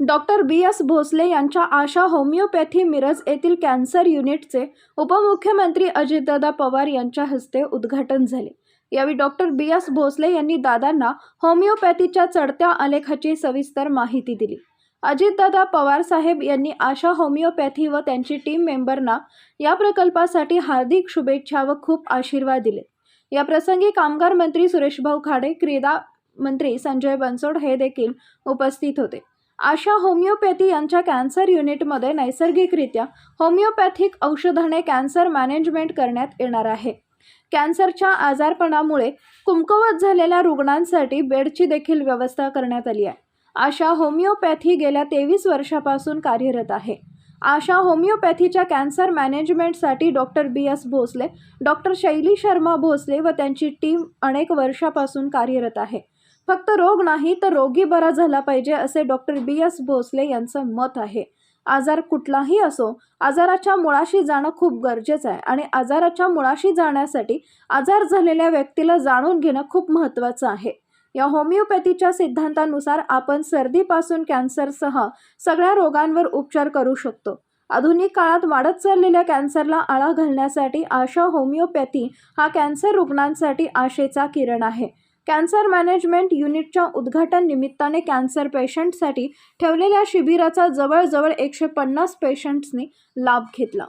Doctor B S Bhosale यांच्या आशा homeopathy Miraj येथील cancer युनिटचे उपमुख्यमंत्री अजितदादा पवार यांच्या हस्ते उद्घाटन झाले. यावेळी डॉक्टर बी एस भोसले यांनी दादांना होमिओपॅथीच्या चढत्या आलेखाची सविस्तर माहिती दिली. अजितदादा पवार साहेब यांनी आशा होमिओपॅथी व त्यांची टीम मेंबरना या प्रकल्पासाठी हार्दिक शुभेच्छा व खूप आशीर्वाद दिले. या प्रसंगी कामगार मंत्री सुरेशभाऊ खाडे क्रीडा मंत्री संजय बनसोड हे देखील उपस्थित होते. आशा होमिओपॅथी यांच्या कॅन्सर युनिटमध्ये नैसर्गिकरित्या होमिओपॅथिक औषधाने कॅन्सर मॅनेजमेंट करण्यात येणार आहे. कॅन्सरच्या आजारपणामुळे कुमकुवत झालेल्या रुग्णांसाठी बेडची देखील व्यवस्था करण्यात आली आहे. आशा होमिओपॅथी गेल्या तेवीस वर्षापासून कार्यरत आहे. आशा होमिओपॅथीच्या cancer मॅनेजमेंटसाठी doctor B. S. Bhosale doctor Shaili Sharma Bhosale व त्यांची टीम अनेक वर्षापासून कार्यरत आहे. फक्त रोग नाही तर रोगी बरा झाला पाहिजे असे डॉक्टर बी एस भोसले यांचं मत आहे. आजार कुठलाही असो आजाराच्या मुळाशी जाणं खूप गरजेचं आहे आणि आजाराच्या मुळाशी जाण्यासाठी आजार झालेल्या व्यक्तीला जाणून घेणं खूप महत्त्वाचं आहे. या होमिओपॅथीच्या सिद्धांतानुसार आपण सर्दीपासून कॅन्सरसह सगळ्या रोगांवर उपचार करू शकतो. आधुनिक काळात वाढत चाललेल्या कॅन्सरला आळा घालण्यासाठी आशा होमिओपॅथी हा कॅन्सर रुग्णांसाठी आशेचा किरण आहे. कॅन्सर मॅनेजमेंट युनिटच्या उद्घाटन निमित्ताने कॅन्सर पेशंटसाठी ठेवलेल्या शिबिराचा जवळजवळ एकशे पन्नास पेशंट्सनी लाभ घेतला.